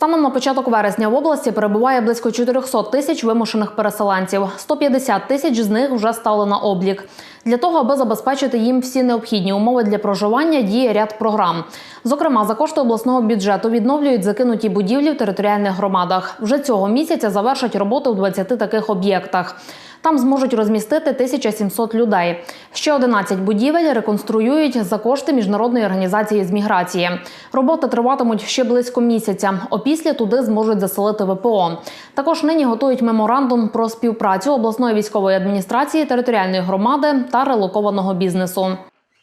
Станом на початок вересня в області перебуває близько 400 тисяч вимушених переселенців. 150 тисяч з них вже стали на облік. Для того, аби забезпечити їм всі необхідні умови для проживання, діє ряд програм. Зокрема, за кошти обласного бюджету відновлюють закинуті будівлі в територіальних громадах. Вже цього місяця завершать роботи в 20 таких об'єктах. Там зможуть розмістити 1700 людей. Ще 11 будівель реконструюють за кошти міжнародної організації з міграції. Роботи триватимуть ще близько місяця. Опісля туди зможуть заселити ВПО. Також нині готують меморандум про співпрацю обласної військової адміністрації, територіальної громади та релокованого бізнесу.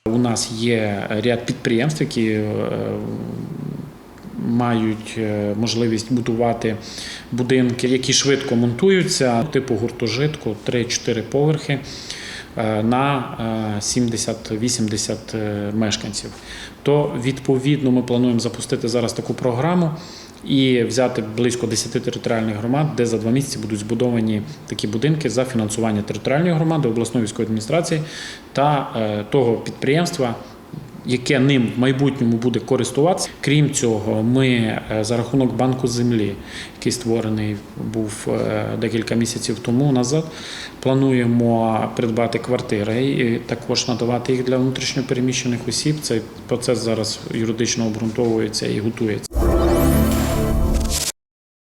У нас є ряд підприємств, які е, мають е, можливість будувати будинки, які швидко монтуються, типу гуртожитку 3-4 поверхи е, на е, 70-80 е, мешканців. То відповідно ми плануємо запустити зараз таку програму. І взяти близько 10 територіальних громад, де за два місяці будуть збудовані такі будинки за фінансування територіальної громади, обласної військової адміністрації та того підприємства, яке ним в майбутньому буде користуватися. Крім цього, ми е, за рахунок банку землі, який створений був е, декілька місяців тому назад, плануємо придбати квартири і також надавати їх для внутрішньопереміщених осіб. Цей процес зараз юридично обґрунтовується і готується.